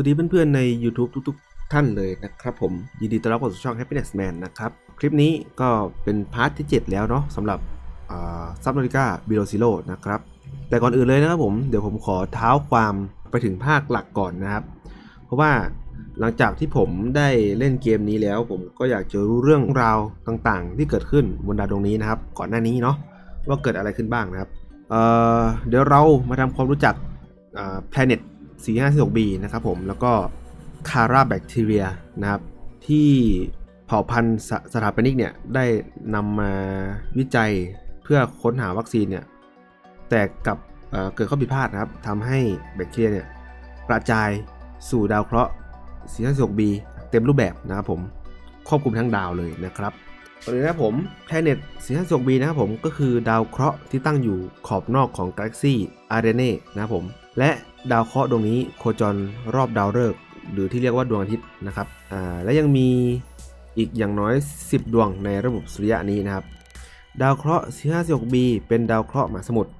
วัสดีเพื่อนๆใน YouTube ทุกๆ ท่านเลยนะครับผม ยินดีต้อนรับเข้าสู่ช่อง Happiness Man นะครับ คลิปนี้ก็เป็นพาร์ทที่ 7 แล้วเนาะสำหรับซับนาฬิกาบิโลซิโลนะครับ แต่ก่อนอื่นเลยนะครับผม เดี๋ยวผมขอเท้าความไปถึงภาคหลักก่อนนะครับ เพราะว่าหลังจากที่ผมได้เล่นเกมนี้แล้ว ผมก็อยากจะรู้เรื่องราวต่างๆ ที่เกิดขึ้นบนดาวดวงนี้นะครับ ก่อนหน้านี้เนาะว่าเกิดอะไรขึ้นบ้างนะครับเเดี๋ยวเรามาทำความรู้จักอ่า planet 4546b นะครับผม แล้วก็คาราแบคทีเรียนะครับ ที่เผ่าพันธุ์สถาปนิกเนี่ย ได้นำมาวิจัยเพื่อค้นหาวัคซีนเนี่ย แต่กับเเกิดข้อผิดพลาดนะครับทำให้แบคทีเรียเนี่ยกระจายสู่ดาวเคราะห์ 456b เต็มรูปแบบนะครับผม ครอบคลุมทั้งดาวเลยนะครับ ก่อนอื่นนะครับผม Planet 456b นะครับผมก็คือดาวเคราะห์ที่ตั้งอยู่ขอบนอกของกาแล็กซีอาร์เรเน่นะครับผมและดาวเคราะห์ดวงนี้โคจรรอบดาวฤกษ์หรือที่เรียกว่าดวงอาทิตย์นะครับอ่าและยังมีอีกอย่างน้อย 10 ดวงในระบบสุริยะนี้นะครับ ดาวเคราะห์ 456b เป็นดาวเคราะห์มหาสมุทร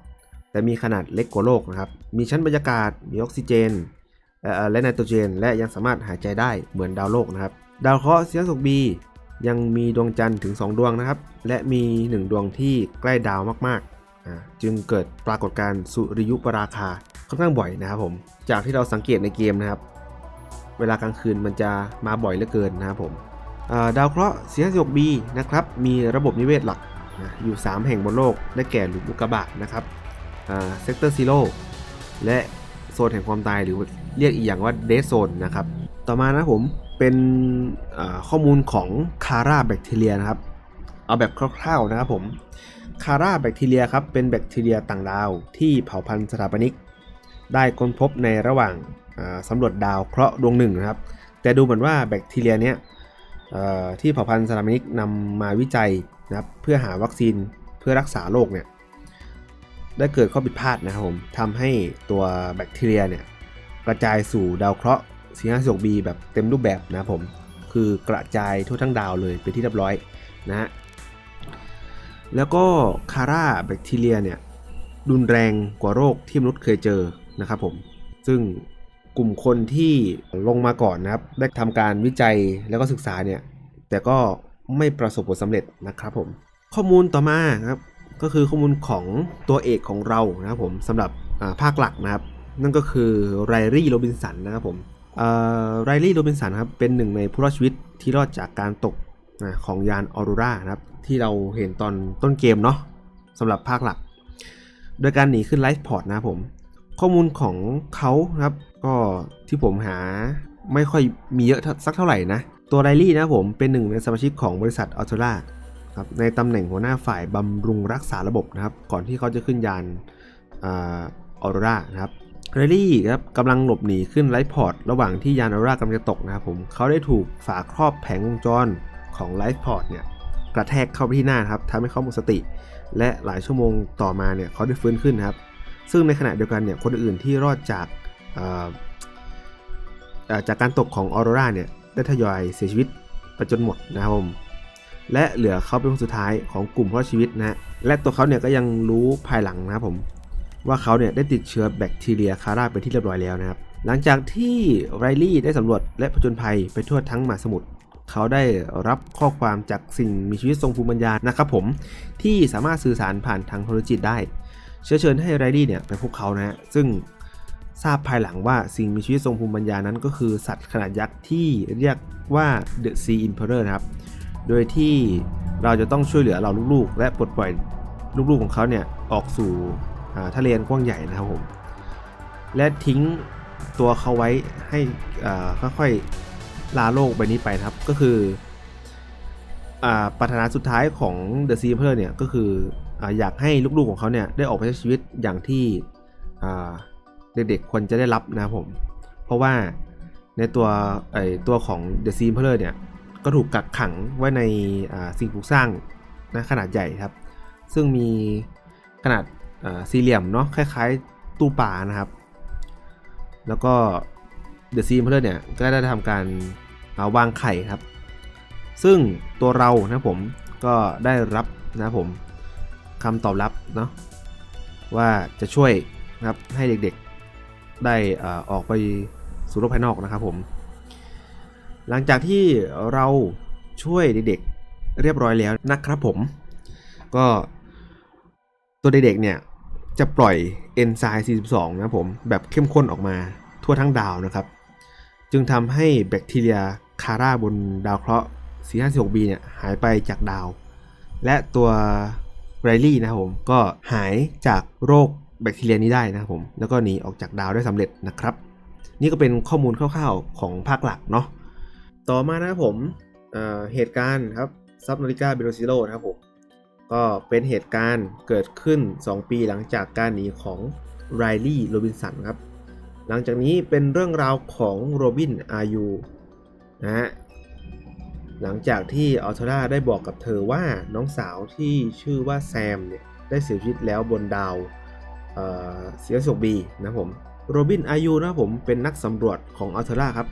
แต่มีขนาดเล็กกว่าโลกนะครับ มีชั้นบรรยากาศ มีออกซิเจนและไนโตรเจน และยังสามารถหายใจได้เหมือนดาวโลกนะครับ ดาวเคราะห์ 456b ยังมีดวงจันทร์ถึง 2 ดวงนะครับ และมี 1 ดวงที่ใกล้ดาวมากๆ จึงเกิดปรากฏการณ์สุริยุปราคาค่อนข้างบ่อยนะครับผม จากที่เราสังเกตในเกมนะครับ เวลากลางคืนมันจะมาบ่อยเหลือเกินนะครับผมดาวเคราะห์ 456b นะครับ มีระบบนิเวศหลักนะอยู่ 3 แห่งบนโลก ได้แก่หลุมอุกกาบาตนะครับเซกเตอร์ซีโร่และโซนแห่งความตายหรือเรียกอีกอย่างว่าเด z โซนนะครับ ต่อมานะผม เป็นข้อมูลของคาราแบคทีเรียนะครับ เอาแบบคร่าวๆนะครับผมคาราแบคทีเรียครับเป็นแบคทีเรียต่างดาวที่เผ่าพันธุ์สถาปนิก ได้ค้นพบในระหว่างสำรวจดาวเคราะห์ดวงหนึ่งนะครับ แต่ดูเหมือนว่าแบคทีเรียเนี้ยที่เผ่าพันธุ์สถาปนิกนำมาวิจัยนะครับเพื่อหาวัคซีนเพื่อรักษาโรคเนี่ยได้เกิดข้อผิดพลาดนะครับผมทำให้ตัวแบคทีเรียเนี่ยกระจายสู่ดาวเคราะห์ 456b แบบเต็มรูปแบบนะผมคือกระจายทั่วทั้งดาวเลยเป็นที่เรียบร้อยนะฮะแล้วก็คาร่าแบคทีเรียเนี่ยรุนแรงกว่าโรคที่มนุษย์เคยเจอนะครับผมซึ่งกลุ่มคนที่ลงมาก่อนนะครับ ได้ทำการวิจัยแล้วก็ศึกษาเนี่ย แต่ก็ไม่ประสบผลสำเร็จนะครับผม ข้อมูลต่อมาครับก็คือข้อมูลของตัวเอกของเรานะครับผมสำหรับภาคหลักนะครับ นั่นก็คือไรรี่โรบินสันนะครับผม ไรรี่โรบินสันครับเป็นหนึ่งในผู้รอดชีวิตที่รอดจากการตกของยานออโรรานะครับที่เราเห็นตอนต้นเกมเนาะสำหรับภาคหลัก โดยการหนีขึ้นไลฟ์พอร์ตนะครับผม ข้อมูลของเขาครับก็ที่ผมหาไม่ค่อยมีเยอะสักเท่าไหร่นะ ตัวไรลี่นะผมเป็นหนึ่งในสมาชิกของบริษัทอัลเทราครับในตำแหน่งหัวหน้าฝ่ายบำรุงรักษาระบบนะครับ ก่อนที่เขาจะขึ้นยานออโรรานะครับ ไรลี่ครับกำลังหลบหนีขึ้นไลฟ์พอร์ตระหว่างที่ยานอโรรากำลังจะตกนะครับผมเขาได้ถูกฝาครอบแผงวงจรของไลฟ์พอร์ตเนี่ยกระแทกเข้าไปที่หน้าครับทำให้เขาหมดสติ และหลายชั่วโมงต่อมาเนี่ยเขาได้ฟื้นขึ้นครับ ซึ่งในขณะเดียวกันเนี่ยคนอื่นที่รอดจากจากการตกของออโรราเนี่ยได้ทยอยเสียชีวิตไปจนหมดนะครับผมและเหลือเขาเป็นคนสุดท้ายของกลุ่มผู้รอดชีวิตนะฮะและตัวเขาเนี่ยก็ยังรู้ภายหลังนะครับผม ว่าเขาเนี่ยได้ติดเชื้อแบคทีเรียคาร่าเป็นที่เรียบร้อยแล้วนะครับ หลังจากที่ไรลี่ได้สำรวจและผจญภัยไปทั่วทั้งมหาสมุทรเขาได้รับข้อความจากสิ่งมีชีวิตทรงภูมิปัญญานะครับผม ที่สามารถสื่อสารผ่านทางโทรจิตได้ เชื้อเชิญให้ไรดี้เนี่ยไปพบเขานะฮะซึ่งทราบภายหลังว่าสิ่งมีชีวิตทรงภูมิปัญญานั้นก็คือสัตว์ขนาดยักษ์ที่เรียกว่า The Sea Emperor นะครับ โดยที่เราจะต้องช่วยเหลือเราลูกๆ และปลดปล่อยลูกๆของเขาเนี่ยออกสู่ ทะเลนกว้างใหญ่นะครับผม และทิ้งตัวเขาไว้ให้ค่อยๆลาโลกใบนี้ไปนะครับ ก็คืออ่าปรารถนาสุดท้ายของ The Sea Emperor เนี่ยก็คือออยากให้ลูกๆของเขาเนี่ยได้ออกไปใช้ชีวิตอย่างที่เด็กๆควรจะได้รับนะครับผม เพราะว่าในตัวไอตัวของ The Sea Emperor เนี่ยก็ถูกกักขังไว้ในสิ่งปลูกสร้างนะขนาดใหญ่ครับ ซึ่งมีขนาด สี่เหลี่ยมเนาะคล้ายๆตู้ปลานะครับ แล้วก็ The Sea Emperor เนี่ยก็ได้ทำการาวางไข่ครับ ซึ่งตัวเรานะผมก็ได้รับนะผมคำตอบรับเนาะว่าจะช่วยนะครับให้เด็กๆได้อาออกไปสู่โลกภายนอกนะครับผม หลังจากที่เราช่วยเด็กๆเรียบร้อยแล้วนะครับผม ก็ตัวเด็กๆเนี่ย จะปล่อยเอนไซม์42 นะผม แบบเข้มข้นออกมาทั่วทั้งดาวนะครับ จึงทำให้แบคทีเรียคาร่าบนดาวเคราะห์ 456b เนี่ยหายไปจากดาว และตัวไรลี่นะครับผมก็หายจากโรคแบคทีเรียนี้ได้นะครับผม แล้วก็หนีออกจากดาวได้สำเร็จนะครับ นี่ก็เป็นข้อมูลคร่าวๆของภาคหลักเนาะต่อมานะครับผมเเหตุการณ์ครับซับนาฬิกาเบโรซิโลนะครับผม ก็เป็นเหตุการณ์เกิดขึ้น 2 ปีหลังจากการหนีของไรลี่โรบินสันครับ หลังจากนี้เป็นเรื่องราวของโรบินอายูนะฮะหลังจากที่อัลเทราได้บอกกับเธอว่าน้องสาวที่ชื่อว่าแซมเนี่ยได้เสียชีวิตแล้วบนดาวเสียสกบีนะผมโรบินอายูนะผมเป็นนักสำรวจของอัลเทราครับ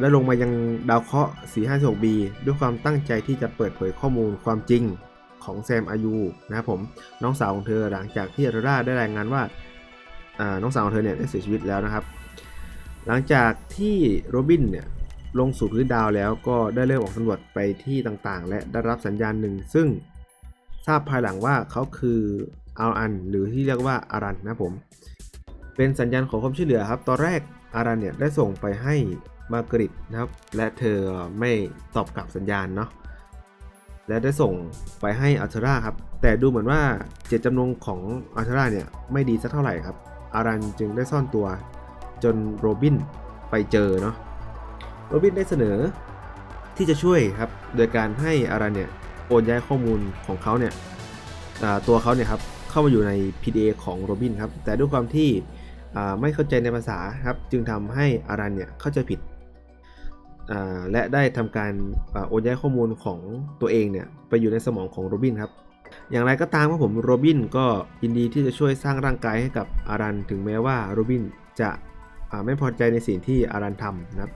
ได้ลงมายังดาวเคราะห์ 456b ด้วยความตั้งใจที่จะเปิดเผยข้อมูลความจริง ของแซมอายุนะครับผมน้องสาวของเธอหลังจากที่อัลเทอร่าได้รายงานว่าน้องสาวของเธอเนี่ยได้เสียชีวิตแล้วนะครับ หลังจากที่โรบินเนี่ยลงสู่พื้นดาวแล้วก็ได้เริ่มออกสำรวจไปที่ต่างๆ และได้รับสัญญาณหนึ่ง ซึ่งทราบภายหลังว่าเขาคืออารันหรือที่เรียกว่าอารันนะครับผม เป็นสัญญาณขอความช่วยเหลือครับ ตอนแรกอารันเนี่ยได้ส่งไปให้มาร์กริตนะครับ และเธอไม่ตอบกลับสัญญาณเนาะ และได้ส่งไปให้อัลเทอร่าครับ แต่ดูเหมือนว่าเจตจำนงของอัลเทอร่าเนี่ยไม่ดีสักเท่าไหร่ครับ อารันจึงได้ซ่อนตัวจนโรบินไปเจอเนาะ โรบินได้เสนอที่จะช่วยครับ โดยการให้อารันเนี่ยโอนย้ายข้อมูลของเขาเนี่ยตัวเขาเนี่ยครับเข้ามาอยู่ใน PDA ของโรบินครับ แต่ด้วยความที่ไม่เข้าใจในภาษาครับ จึงทำให้อารันเนี่ยเข้าใจผิด และได้ทำการอโอนย้ายข้อมูลของตัวเองเนี่ยไปอยู่ในสมองของโรบินครับอย่างไรก็ตามครับผมโรบินก็ยินดีที่จะช่วยสร้างร่างกายให้กับอารันถึงแม้ว่าโรบินจะไม่พอใจในสิ่งที่อารันทำนะครับ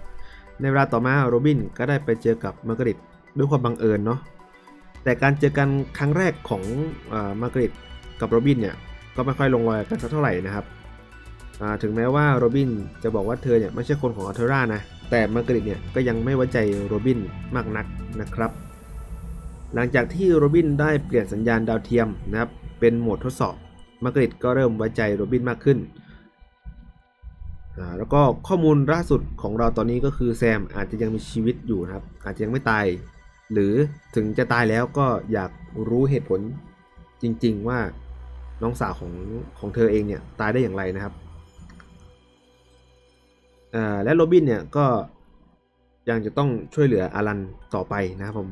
ในเวลาต่อมาโรบินก็ได้ไปเจอกับมาร์กาเร็ตด้วยความบังเอิญเนาะแต่การเจอกันครั้งแรกของอมาร์กาเร็ตกับโรบินเนี่ยก็ไม่ค่อยลงรอยกันสักเท่าไหร่นะครับถึงแม้ว่าโรบินจะบอกว่าเธอเนี่ยไม่ใช่คนของอัลเทอร่านะ แต่มาร์กาเร็ตเนี่ยก็ยังไม่ไว้ใจโรบินมากนักนะครับ หลังจากที่โรบินได้เปลี่ยนสัญญาณดาวเทียมนะครับเป็นโหมดทดสอบมาร์กาเร็ตก็เริ่มไว้ใจโรบินมากขึ้นอ่าแล้วก็ข้อมูลล่าสุดของเราตอนนี้ก็คือแซมอาจจะยังมีชีวิตอยู่นะครับ อาจจะยังไม่ตาย หรือถึงจะตายแล้วก็อยากรู้เหตุผลจริงๆว่าน้องสาวของของเธอเองเนี่ยตายได้อย่างไรนะครับ อ่าและโรบินเนี่ยก็ยังจะต้องช่วยเหลืออารันต่อไปนะครับผม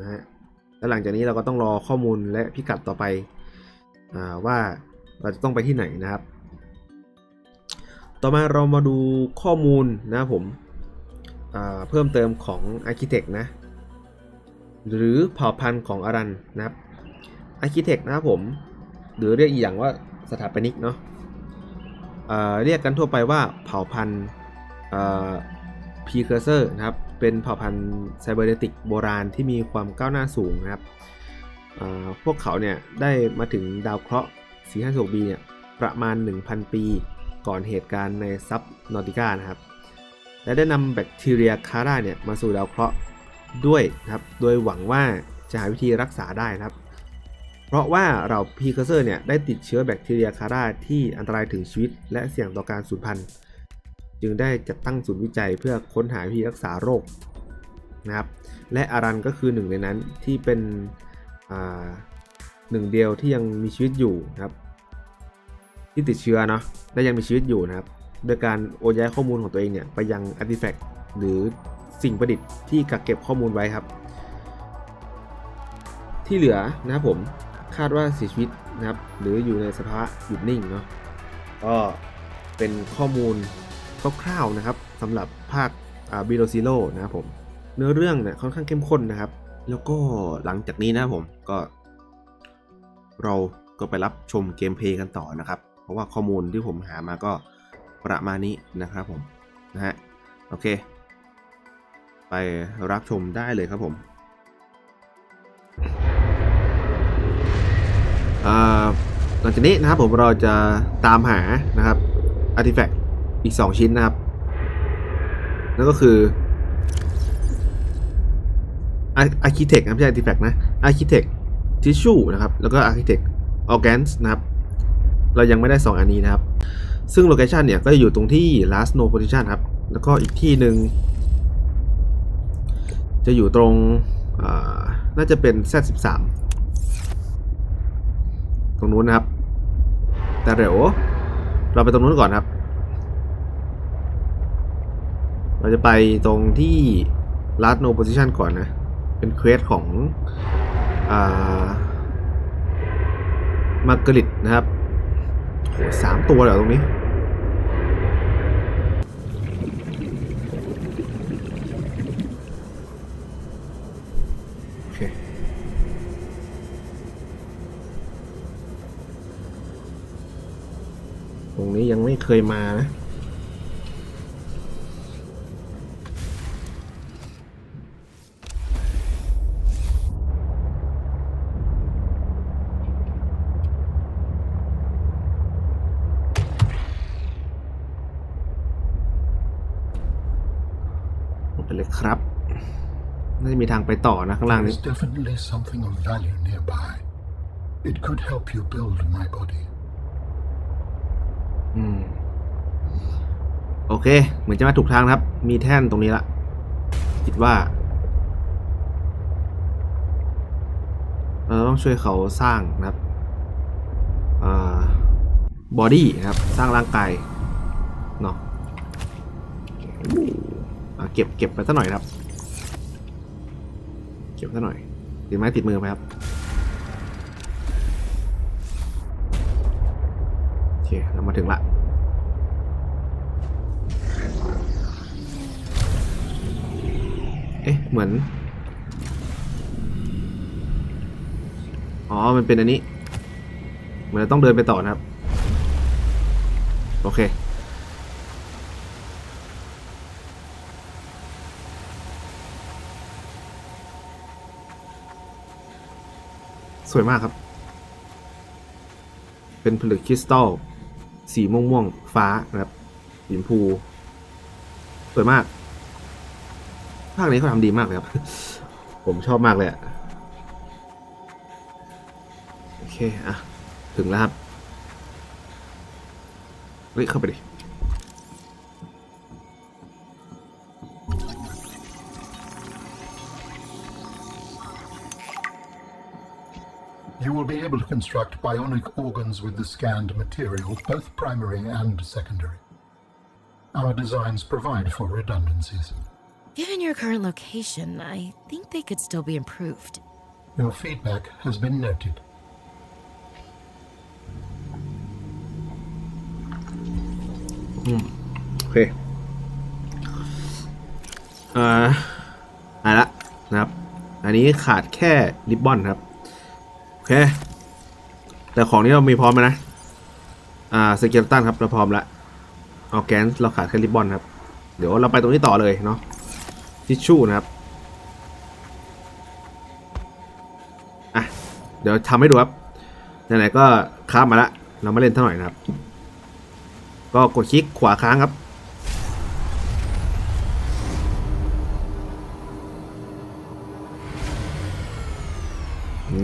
นะฮะและหลังจากนี้เราก็ต้องรอข้อมูลและพิกัดต่อไปอ่าว่าเราจะต้องไปที่ไหนนะครับ ต่อมาเรามาดูข้อมูลนะครับผมอ่าเพิ่มเติมของ Architect นะ หรือเผ่าพันธุ์ของอารันนะครับ Architect นะครับผม หรือเรียกอีกอย่างว่าสถาปนิกเนาะ เรียกกันทั่วไปว่าเผ่าพันธุ์อ่า Precursor นะครับ เป็นเผ่าพันธุ์ไซเบอร์เนติกโบราณที่มีความก้าวหน้าสูงนะครับ พวกเขาเนี่ยได้มาถึงดาวเคราะห์ 456b เนี่ยประมาณ 1,000 ปีก่อนเหตุการณ์ในซับนอติก้านะครับ และได้นำแบคทีเรียคาร่าเนี่ยมาสู่ดาวเคราะห์ด้วยนะครับ โดยหวังว่าจะหาวิธีรักษาได้นะครับ เพราะว่าเราพีเคอร์เซอร์เนี่ยได้ติดเชื้อแบคทีเรียคาร่าที่อันตรายถึงชีวิต และเสี่ยงต่อการสูญพันธุ์ จึงได้จัดตั้งศูนย์วิจัยเพื่อค้นหาวิธีรักษาโรคนะครับ และอารันก็คือหนึ่งในนั้นที่เป็นอ่าหนึ่งเดียวที่ยังมีชีวิตอยู่นะครับที่ติดเชื้อเนาะและยังมีชีวิตอยู่นะครับ โดยการโอนย้ายข้อมูลของตัวเองเนี่ยไปยังอาร์ติแฟกต์หรือสิ่งประดิษฐ์ที่กักเก็บข้อมูลไว้ครับ ที่เหลือนะครับผม คาดว่าเสียชีวิตนะครับ หรืออยู่ในสภาวะหยุดนิ่งเนาะก็เป็นข้อมูลคร่าวๆนะครับสำหรับภาคบิโลซิโลนะครับผมเนื้อเรื่องเนี่ยค่อนข้างเข้มข้นนะครับ แล้วก็หลังจากนี้นะครับผมก็ เราก็ไปรับชมเกมเพลย์กันต่อนะครับ เพราะว่าข้อมูลที่ผมหามาก็ประมาณนี้นะครับผมนะฮะโอเค ไปรับชมได้เลยครับผม หลังจากนี้นะครับผมเราจะตามหานะครับอาร์ติแฟกต์อีก 2 ชิ้นนะครับ นั่นก็คืออาร์คิเทคไม่ใช่อาร์ติแฟกต์นะอาร์คิเทคทิชชู่นะครับ แล้วก็อาร์คิเทคออร์แกนส์นะครับ เรายังไม่ได้ 2 อันนี้นะครับ ซึ่งโลเคชันเนี่ยก็จะอยู่ตรงที่ last no position ครับ แล้วก็อีกที่หนึ่งจะอยู่ตรงน่าจะเป็น Z13 รงนู้นนะครับ แต่เดี๋ยวเราไปตรงนู้นก่อนครับ เราจะไปตรงที่ last no position ก่อนนะ เป็นเควสของอ่ามาร์กริตนะครับโหสามตัวเลยเหรอตรงนี้ ตรงนี้ยังไม่เคยมานะ ไปเลยครับ น่าจะมีทางไปต่อนะ ข้างล่างนี้ There's definitely something of value nearby. It could help you build my body. อืม โอ เค เหมือนจะมาถูกทางครับ มีแท่นตรงนี้ละคิดว่า เราต้องช่วยเขาสร้างนะครับบอดี้นะครับ สร้างร่างกายเนาะเก็บเก็บไปสักหน่อยครับ เก็บสักหน่อย ติดไม้ติดมือไปครับโอเคเรามาถึงละ อ๊ะ เหมือน อ๋อ มันเป็นอันนี้ เหมือนต้องเดินไปต่อนะครับ โอเค สวยมากครับ เป็นผลึกคริสตัล สีม่วง ๆ ฟ้านะครับสีชมพูสวยมากาคนี้เขาทำดีมากเลยครับ ผมชอบมากเลยอะโอเค อ่ะ ถึงแล้วครับ เฮ้ย เข้าไปดิ You will be able to construct bionic organs with the scanned material, both primary and secondary. Our designs provide for redundancies. Given your current location, I think they could still be improved. Your feedback has been noted. โอเคเอ่ออะละนะครับ อันนี้ขาดแค่ริบบอนครับ โอเค แต่ของนี้เรามีพร้อมแล้วนะ อ่าสเกลตันครับ เราพร้อมแล้วออแกนเราขาดแค่ริบบอนครับ เดี๋ยวเราไปตรงนี้ต่อเลยเนาะ ทิชชู่นะครับอะเดี๋ยวทำให้ดูครับไหนๆก็ข้ามาละเรามาเล่นเท่าหน่อยนะครับ ก็กดคลิกขวาค้างครับ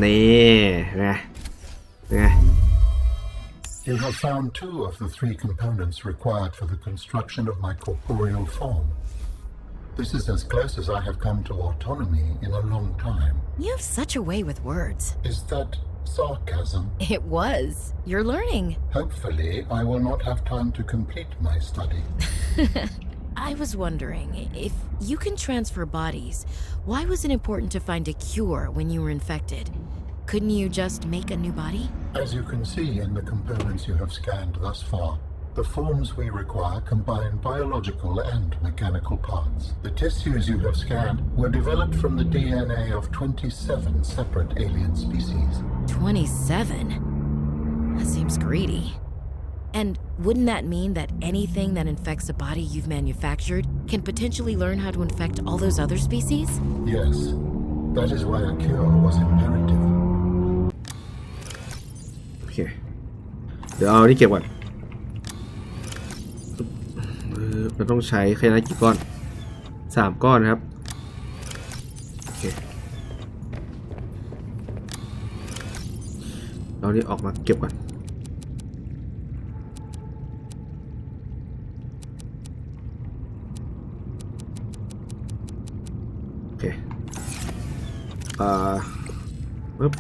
นี่นไงเป็นไง You have found two of the three components required for the construction of my corporeal form. This is as close as I have come to autonomy in a long time. You have such a way with words. Is that sarcasm? It was. You're learning. Hopefully, I will not have time to complete my study. I was wondering if you can transfer bodies, why was it important to find a cure when you were infected? Couldn't you just make a new body? As you can see in the components you have scanned thus far, the forms we require combine biological and mechanical parts. The tissues you have scanned were developed from the DNA of 27 separate alien species. 27? That seems greedy. And wouldn't that mean that anything that infects a body you've manufactured can potentially learn how to infect all those other species? Yes, that is why a cure was imperative. โอเค เดี๋ยวเอาที่เก็บก่อน เราต้องใช้แค่นั้นกี่ก้อนสามก้อนนะครับโอเรานี่ออกมาเก็บก่อนโอเคเอ่อปึ๊บ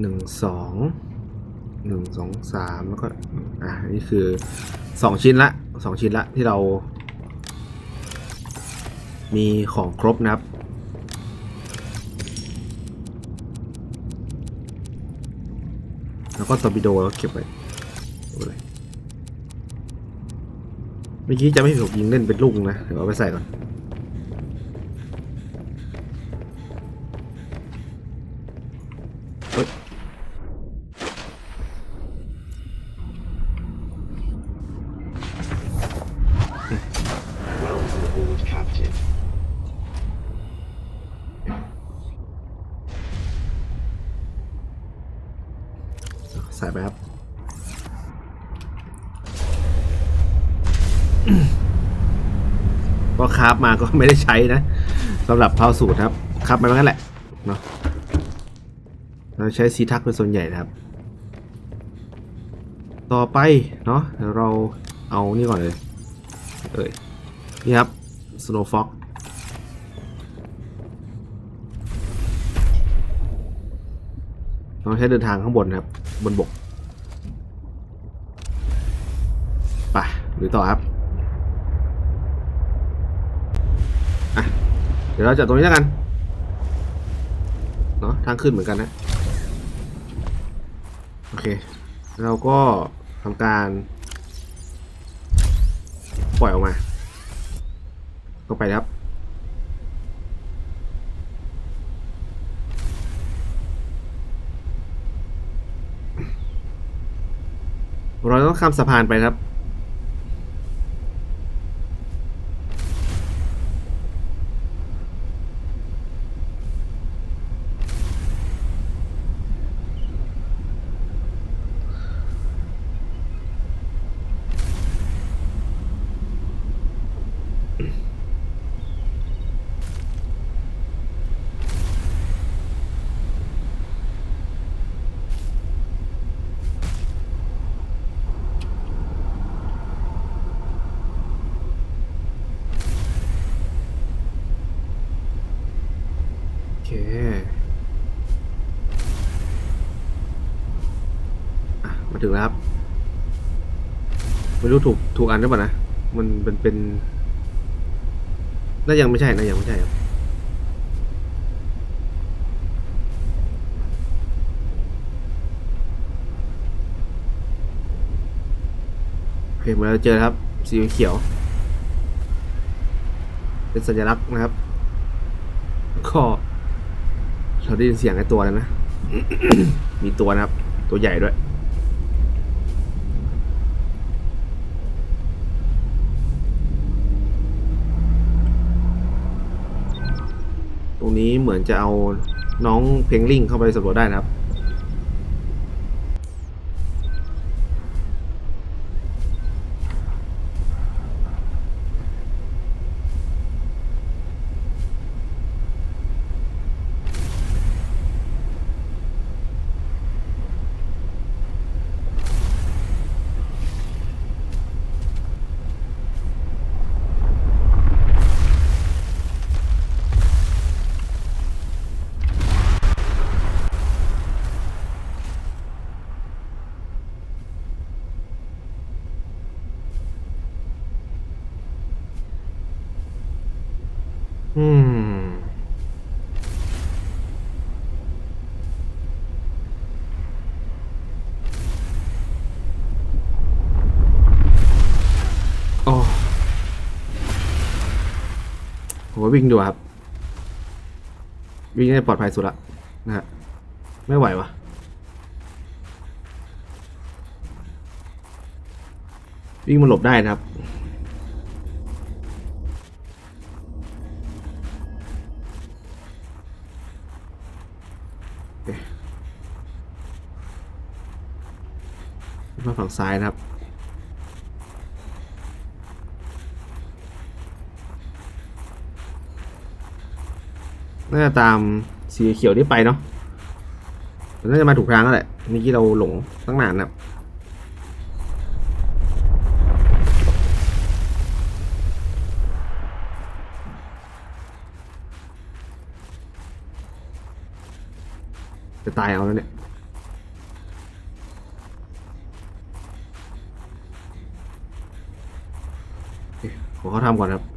หนึ่งสอง หนึ่งสองสามแล้วก็อะนี่คือสองชิ้นละสองชิ้นละที่เรา มีของครบนะครับแล้วก็ตอร์ปิโดเราเก็บไว้เอาไปเมื่อกี้จะไม่ถูกยิงเล่นเป็นลูกนะเดี๋ยวเอาไปใส่ก่อน ก็คราฟมาก็ไม่ได้ใช้นะสำหรับเผาสูตรครับคราฟมางั้นแหละเนาะเราใช้ซีทักเป็นส่วนใหญ่นะครับ ต่อไปเนาะเดี๋ยวเราเอานี่ก่อนเลยเอ้ยนี่ครับ Snow Fox เราใช้เดินทางข้างบนนะครับ บนบก ไปหรือต่อครับ อะ เดี๋ยวเราจัดตรงนี้แล้วกันเนาะทางขึ้นเหมือนกันนะโอเค เราก็ทำการ ปล่อยออกมาก็ไปครับ เราต้องข้ามสะพานไปครับ รู้ถูกถูกอันหรือเปล่านะ มันเป็นเป็นน่ายังไม่ใช่น่ายังไม่ใช่ครับโอเคเหมื่อนเราเจอครับ สีเขียว เป็นสัญลักษณ์นะครับ ก็เราได้ยินเสียงไอ้ตัวแล้วนะ มีตัวนะครับ ตัวใหญ่ด้วย ตรง นี้เหมือนจะเอาน้องเพลงลิงเข้าไปสำรวจได้นะครับ วิ่งดูครับ วิ่งให้ปลอดภัยสุดละนะฮะไม่ไหววะวิ่งมันหลบได้นะครับมาฝั่งซ้ายนะครับ น่าจะตามสีเขียวนี่ไปเนาะน่าจะมาถูกทางแล้วแหละเมื่อกี้เราหลงตั้งนานนะจะตายเอาแล้วเนี่ยโอเคขอเขาทำก่อนครับ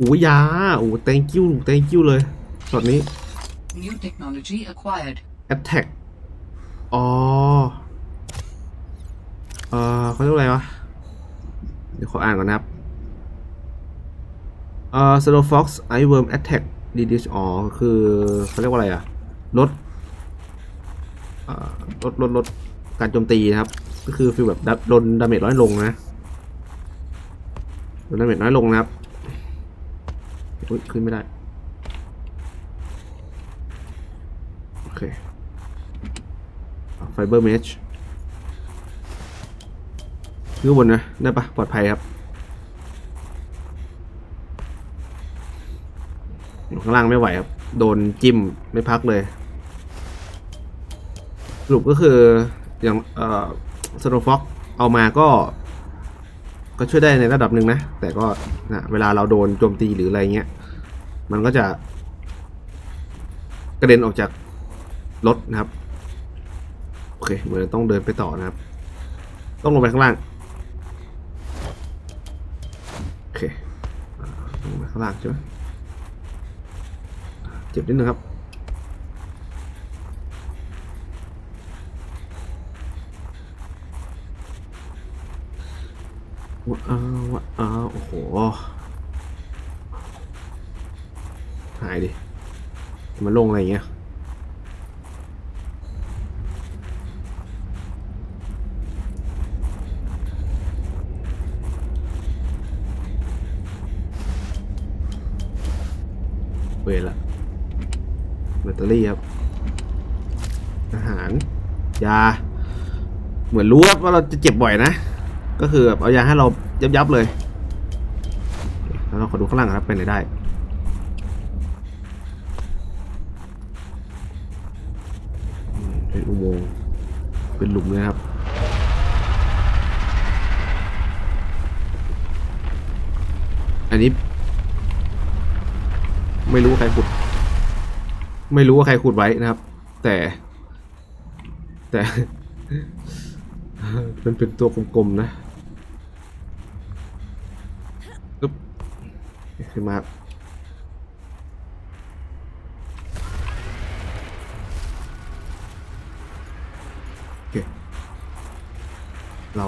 อู้ยาอู้ thank you thank you เลยช็อตนี้ New technology acquired. attack อ๋อเออเขาเรียกว่าอะไรวะ เดี๋ยวขออ่านก่อนนะครับเอ่อ Slow Fox Ice Worm Attack Reduce อ๋อ คือเขาเรียกว่าอะไรอะลดเอ่อลดลดลดการโจมตีนะครับ ก็คือฟีลแบบดับลดดาเมจน้อยลงนะลดดาเมจน้อยลงนะครับ อุ๊ยขึ้นไม่ได้ โอเคไฟเบอร์เมชขึ้นบนนะ ได้ปะปลอดภัยครับอยู่ข้างล่างไม่ไหวครับ โดนจิ้มไม่พักเลย สรุปก็คืออย่างเอ่อสโนฟ็อกเอามาก็ ก็ช่วยได้ในระดับหนึ่งนะ แต่ก็นะเวลาเราโดนโจมตีหรืออะไรเงี้ย มันก็จะ กระเด็นออกจากรถนะครับ โอเคเหมือนต้องเดินไปต่อนะครับ ต้องลงไปข้างล่าง โอเคลงไปข้างล่างใช่ไหมเจ็บนิดนึงครับ ว้าวว้าวโอ้โหหายดิ มันลงอะไรเงี้ยเวละแบตเตอรี่ครับ อาหาร ยา เหมือนรู้ว่าเราจะเจ็บบ่อยนะ ก็คือแบบเอายาให้เรายับยับๆเลยแล้วเราขอดูข้างล่างครับเป็นไหนได้เป็นอุโมงค์เป็นหลุมเลยครับอันนี้ ไม่รู้ว่าใครขุด ไม่รู้ว่าใครขุดไว้นะครับ แต่ แต่ มันเป็นตัวกลมๆนะอึ๊บ ขึ้นมาเรับโอเคเรา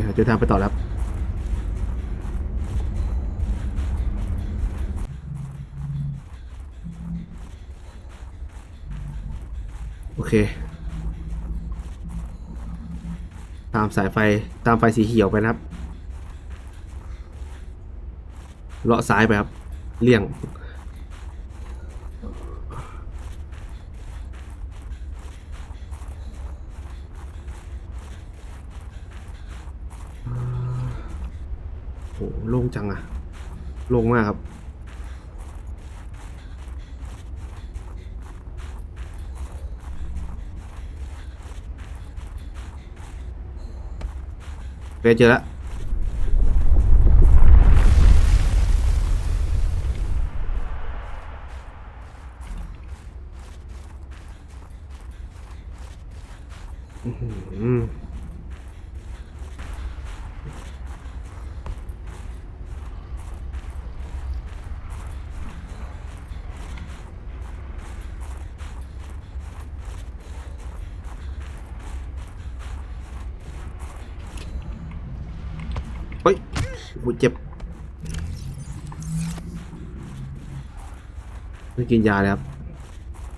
คเราเดินทางไปต่อแล้วโอเค ตามสายไฟตามไฟสีเขียวไปนะครับ เลาะซ้ายไปครับ เลี่ยง โหโล่งจังอะโลงมากครับไปเจอแล้ว อื้อหือเฮ้ยโหเจ็บ ไม่ กินยาเลยครับ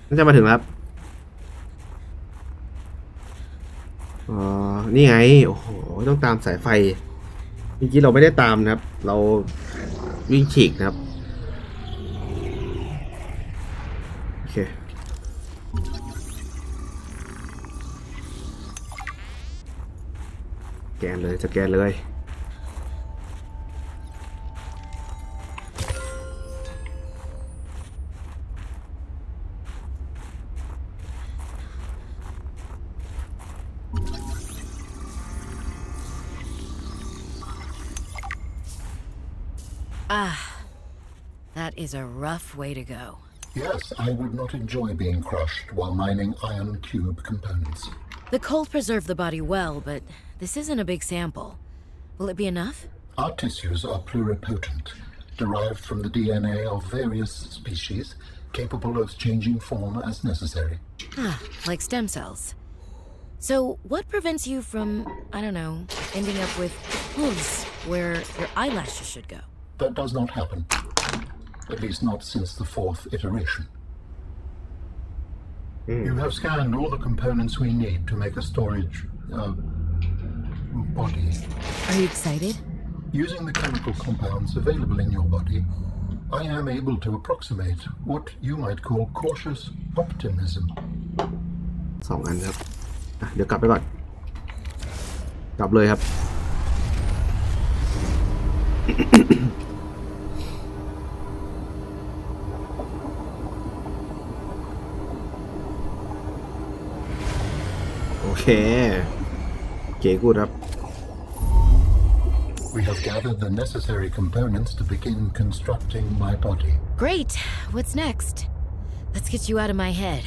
น่าจะมาถึงแล้วครับอ๋อนี่ไง โอ้โห ต้องตามสายไฟเมื่อกี้เราไม่ได้ตามนะครับ เราวิ่งฉีกนะครับ โอเคแกนเลยสแกนเลย is a rough way to go. Yes, I would not enjoy being crushed while mining iron cube components. The cold preserved the body well, but this isn't a big sample. Will it be enough? Our tissues are pluripotent, derived from the DNA of various species, capable of changing form as necessary. Ah, like stem cells. So, what prevents you from, I don't know, ending up with hooves where your eyelashes should go? That does not happen At least not since the fourth iteration. You have scanned all the components we need to make a storage uh, body. Are you excited? Using the chemical compounds available in your body, I am able to approximate what you might call cautious optimism. สองอันครับอ่ะเดี๋ยวกลับไปก่อน กลับเลยครับ เค เก๋กูดครับ We have gathered the necessary components to begin constructing my body. Great. What's next? Let's get you out of my head.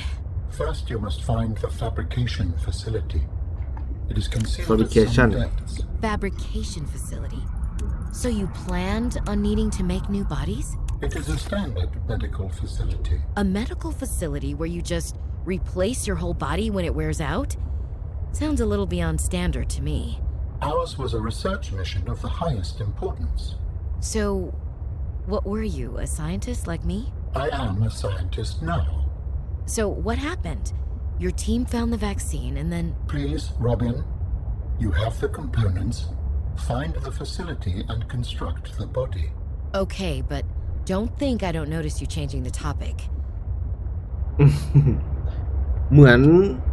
First, you must find the fabrication facility. It is concealed Fabrication. at some depths. Fabrication facility. So you planned on needing to make new bodies? It is a standard medical facility. A medical facility where you just replace your whole body when it wears out? Sounds a little beyond standard to me. Ours was a research mission of the highest importance. So, what were you, a scientist like me? I am a scientist now. So, what happened? Your team found the vaccine and then. Please, Robin, you have the components. Find the facility and construct the body. Okay, but don't think I don't notice you changing the topic. เหมือนเอ่อ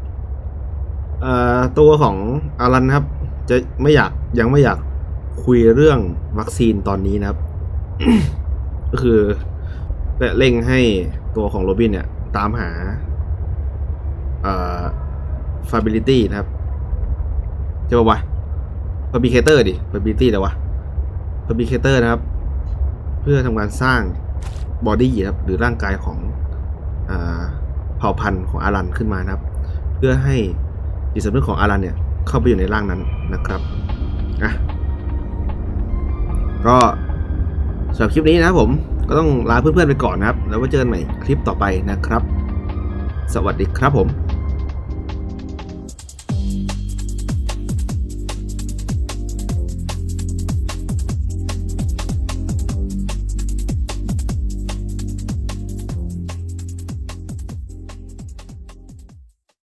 ตัวของอารันครับ จะไม่อยากยังไม่อยากคุยเรื่องวัคซีนตอนนี้นะครับ ก็คือเร่งให้ตัวของโรบินเนี่ย ตามหาเอ่อ fability นะครับใช่ป่าวะ fabricator ดิ fability แต่วะ fabricator นะครับ เพื่อทำการสร้างบอดี้ครับ หรือร่างกายของเผ่าพันธุ์ของอารันขึ้นมานะครับ เพื่อให้ จิตสำนึกของอารันเนี่ยเข้าไปอยู่ในร่างนั้นนะครับอะก็สำหรับคลิปนี้นะครับผมก็ต้องลาเพื่อนๆไปก่อนนะครับ แล้วไว้เจอกันใหม่คลิปต่อไปนะครับ สวัสดีครับผม